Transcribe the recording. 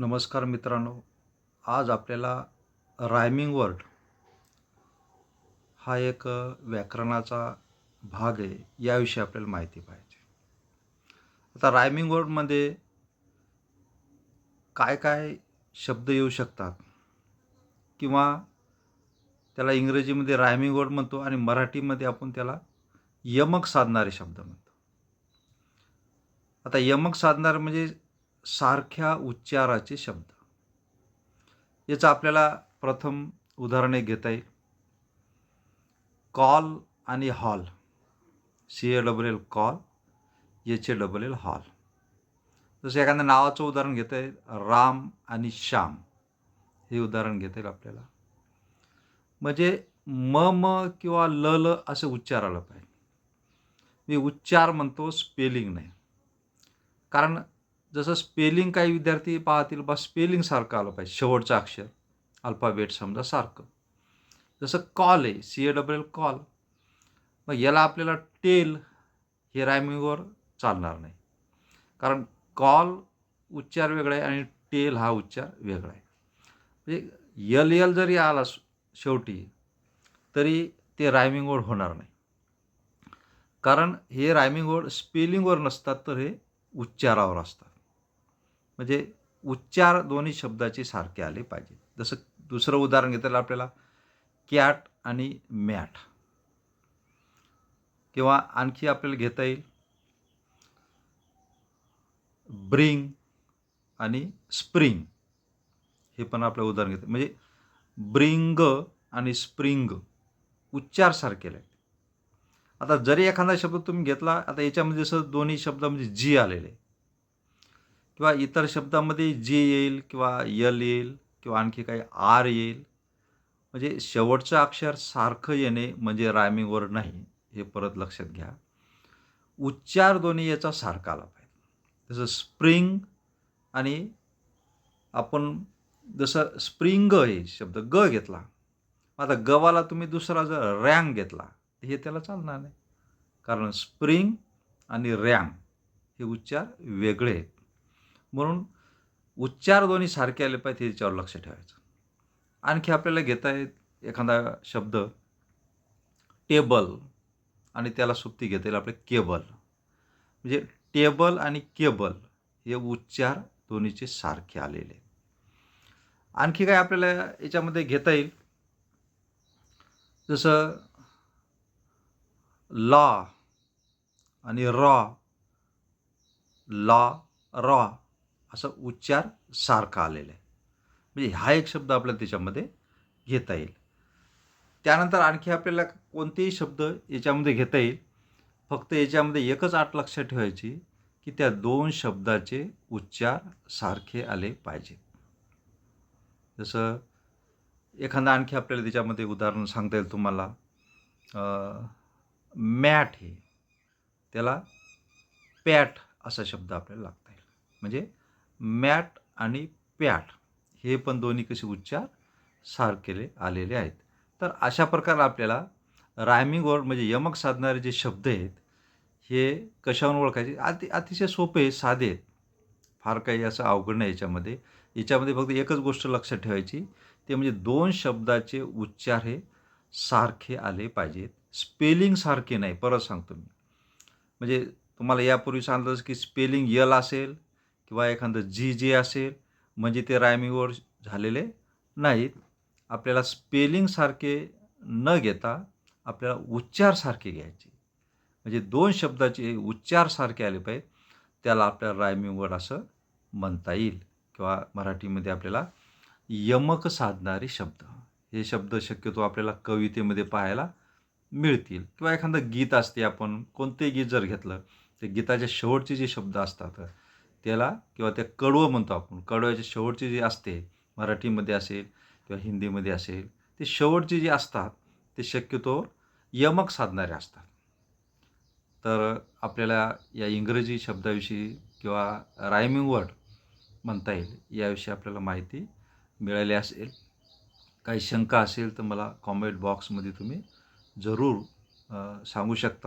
नमस्कार मित्रांनो. आज आपल्याला रायमिंग वर्ड हा एक व्याकरणाचा भाग आहे याविषयी आपल्याला माहिती पाहिजे. आता रायमिंग वर्डमध्ये काय काय शब्द येऊ शकतात? किंवा त्याला इंग्रजीमध्ये रायमिंग वर्ड म्हणतो आणि मराठीमध्ये आपण त्याला यमक साधणारे शब्द म्हणतो. आता यमक साधणारे म्हणजे सारख्या उच्चाराचे शब्द. याचं आपल्याला प्रथम उदाहरणे घेता येईल. कॉल आणि hall. C A double L call H A double L hall. जसं एखाद्या नावाचं उदाहरण घेता येईल राम आणि श्याम. हे उदाहरण घेता येईल आपल्याला. म्हणजे म म किंवा ल ल असं उच्चार आलं पाहिजे. मी उच्चार म्हणतो स्पेलिंग नाही. कारण जसं स्पेलिंग काही विद्यार्थी पाहतील बा स्पेलिंगसारखं आलं पाहिजे. शेवटचं अक्षर अल्फाबेट समजा सारखं. जसं कॉल आहे C A double L call मग याला आपल्याला टेल हे रायमिंगवर चालणार नाही. कारण कॉल उच्चार वेगळा आहे आणि टेल हा उच्चार वेगळा आहे. म्हणजे यल यल जरी आला शेवटी तरी ते रायमिंग वर्ड होणार नाही. कारण हे रायमिंग वर्ड स्पेलिंगवर नसतात तर हे उच्चारावर असतात. म्हणजे उच्चार दोन्ही शब्दाचे सारखे आले पाहिजे. जसं दुसरं उदाहरण घेता आपल्याला कॅट आणि मॅट किंवा आणखी आपल्याला घेता येईल ब्रिंग आणि स्प्रिंग. हे पण आपलं उदाहरण घेतं म्हणजे ब्रिंग आणि स्प्रिंग उच्चार सारखे आहेत आता जरी एखादा शब्द तुम्ही घेतला आता याच्यामध्ये जसं दोन्ही शब्दामध्ये जी आलेले किंवा इतर शब्दामध्ये जे येईल किंवा यल येईल किंवा आणखी काही आर येईल म्हणजे शेवटचं अक्षर सारखं येणे म्हणजे रायमिंग वर्ड नाही हे परत लक्षात घ्या. उच्चार दोन्ही याचा सारखा आला पाहिजे. जसं स्प्रिंग आणि आपण जसं स्प्रिंग हे शब्द ग घेतला. आता गवाला तुम्ही दुसरा जर रँग घेतला तर हे त्याला चालणार नाही. कारण स्प्रिंग आणि रँग हे उच्चार वेगळे आहेत. म्हणून उच्चार दोन्ही सारखे आले पाहिजे याच्यावर लक्ष ठेवायचं. आणखी आपल्याला घेता येत एखादा शब्द टेबल आणि त्याला सुप्ती घेता येईल आपले केबल. म्हणजे टेबल आणि केबल हे उच्चार दोन्हीचे सारखे आलेले. आणखी काय आपल्याला याच्यामध्ये घेता येईल? जसं लॉ आणि रॉ लॉ रॉ. असं उच्चार सारखा आलेला आहे. म्हणजे हा एक शब्द आपल्याला त्याच्यामध्ये घेता येईल. त्यानंतर आणखी आपल्याला कोणतेही शब्द याच्यामध्ये घेता येईल. फक्त याच्यामध्ये एकच आठ लक्षात ठेवायची की त्या दोन शब्दाचे उच्चार सारखे आले पाहिजेत. जसं एखादा आणखी आपल्याला त्याच्यामध्ये उदाहरण सांगता येईल तुम्हाला. मॅट हे त्याला पॅट असा शब्द आपल्याला लागता येईल. म्हणजे मॅट आणि पॅट हे पण दोन्ही कसे उच्चार सारखेले आलेले आहेत. तर अशा प्रकारे आपल्याला रायमिंग वर्ड म्हणजे यमक साधणारे जे शब्द आहेत हे कशावरून ओळखायचे? अति अतिशय सोपे साधे आहेत. फार काही असं अवघड नाही याच्यामध्ये. याच्यामध्ये फक्त एकच गोष्ट लक्षात ठेवायची ते म्हणजे दोन शब्दाचे उच्चार हे सारखे आले पाहिजेत. स्पेलिंग सारखे नाही परत सांगतो मी. म्हणजे तुम्हाला यापूर्वी सांगितलं की स्पेलिंग यल असेल किंवा एखादं जी जे असेल म्हणजे ते रायमिंग वर्ड झालेले नाहीत. आपल्याला स्पेलिंग सारखे न घेता आपल्याला उच्चार सारखे घ्यायचे. म्हणजे दोन शब्दाचे उच्चार सारखे आले पाहिजेत त्याला आपल्याला रायमिंग वर्ड असं म्हणता येईल. किंवा मराठीमध्ये आपल्याला यमक साधणारे शब्द. हे शब्द शक्यतो आपल्याला कवितेमध्ये पाहायला मिळतील. किंवा एखादं गीत असते आपण कोणतेही गीत जर घेतलं ते गीताच्या शेवटचे जे शब्द असतात त्याला किंवा त्या कडवं म्हणतो आपण. कडव्याचे शेवटचे जे असते मराठीमध्ये असेल किंवा हिंदीमध्ये असेल ते शेवटचे जे असतात ते शक्यतो यमक साधणारे असतात. तर आपल्याला या इंग्रजी शब्दाविषयी किंवा रायमिंग वर्ड म्हणता येईल याविषयी आपल्याला माहिती मिळाली असेल. काही शंका असेल तर मला कॉमेंट बॉक्समध्ये तुम्ही जरूर सांगू शकता.